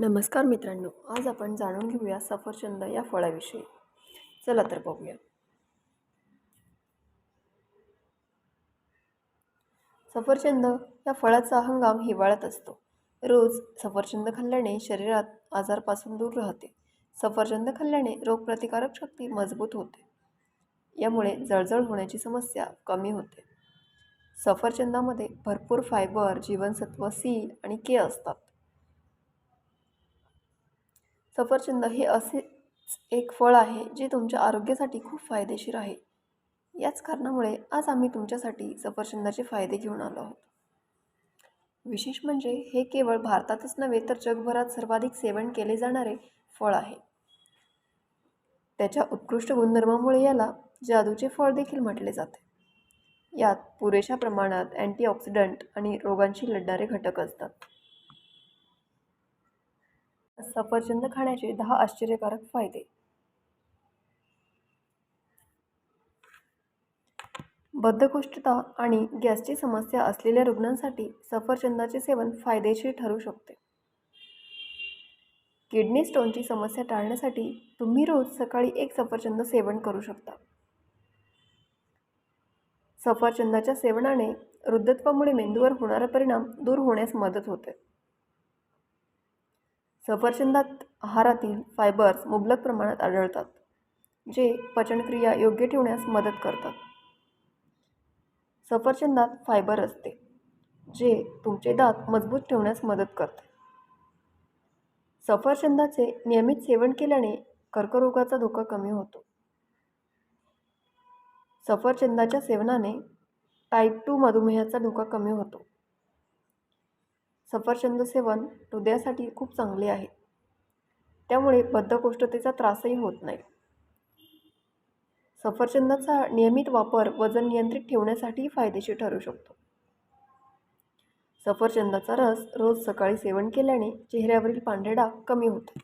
नमस्कार मित्रांनो आज आपण जाणून घेऊया सफरचंद या फळाविषयी. चला तर बघूया. सफरचंद या फळाचा हंगाम हिवाळ्यात असतो. रोज सफरचंद खाल्ल्याने शरीरात आजारपासून दूर राहते. सफरचंद खाल्ल्याने रोगप्रतिकारक शक्ती मजबूत होते. यामुळे जळजळ होण्याची समस्या कमी होते. सफरचंदामध्ये भरपूर फायबर जीवनसत्व सी आणि के असतात. सफरचंद हे असेच एक फळ आहे जे तुमच्या आरोग्यासाठी खूप फायदेशीर आहे. याच कारणामुळे आज आम्ही तुमच्यासाठी सफरचंदाचे फायदे घेऊन आलो आहोत. विशेष म्हणजे हे केवळ भारतातच नव्हे तर जगभरात सर्वाधिक सेवन केले जाणारे फळ आहे. त्याच्या उत्कृष्ट गुणधर्मामुळे याला जादूचे फळ देखील म्हटले जाते. यात पुरेशा प्रमाणात अँटीऑक्सिडंट आणि रोगांशी लढणारे घटक असतात. सफरचंद खाण्याचे दहा आश्चर्यकारक फायदे. बद्धकोष्ठता आणि गॅसची समस्या असलेल्या रुग्णांसाठी सफरचंदाचे सेवन फायदेशीर ठरू शकते. किडनी स्टोनची समस्या टाळण्यासाठी तुम्ही रोज सकाळी एक सफरचंद सेवन करू शकता. सफरचंदाच्या सेवनाने वृद्धत्वामुळे मेंदूवर होणारा परिणाम दूर होण्यास मदत होते. सफरचंदात आहारातील फायबर्स मुबलक प्रमाणात आढळतात जे पचनक्रिया योग्य ठेवण्यास मदत करतात. सफरचंदात फायबर असते जे तुमचे दात मजबूत ठेवण्यास मदत करते. सफरचंदाचे नियमित सेवन केल्याने कर्करोगाचा धोका कमी होतो. सफरचंदाच्या सेवनाने टाईप टू मधुमेहाचा धोका कमी होतो. सफरचंद सेवन हृदयासाठी खूप चांगले आहे. त्यामुळे बद्धकोष्ठतेचा त्रासही होत नाही. सफरचंदाचा नियमित वापर वजन नियंत्रित ठेवण्यासाठी फायदेशीर ठरू शकतो. सफरचंदाचा रस रोज सकाळी सेवन केल्याने चेहऱ्यावरील पांढरे डाग कमी होतात.